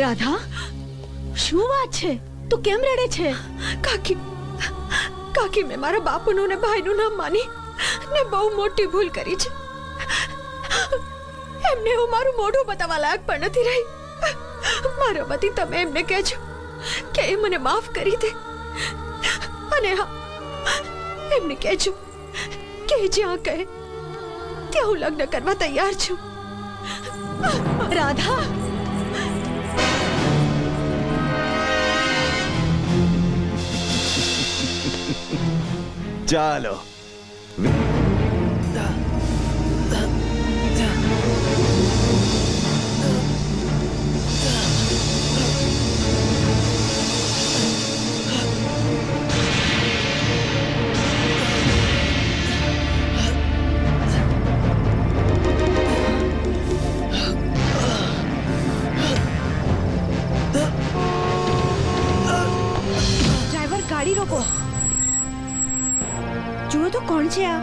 રાધા શું વાત છે? તું કેમ રડે છે? કાકી કાકી મેં મારા બાપુનું ને ભાઈનું નામ માની ને બહુ મોટી ભૂલ કરી છે. એમને હું મારું મોઢું બતાવવા લાયક પણ નથી રહી. મારા વતી તમે એમને કહેજો કે એ મને માફ કરી દે. અને હા એમને કહેજો કે જ્યાં કહે ત્યાં હું લગ્ન કરવા તૈયાર છું. રાધા ચાલો. ગાડી રોકો. જુઓ તો કોણ છે આ?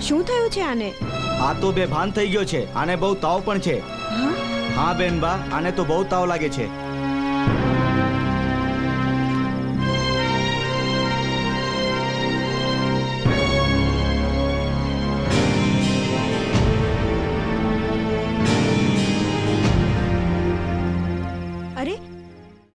શું થયું છે આને? આ તો બે ભાન થઈ ગયો છે. આને બહુ તાવ પણ છે. હા? હા બેન બા આને તો બહુ તાવ લાગે છે.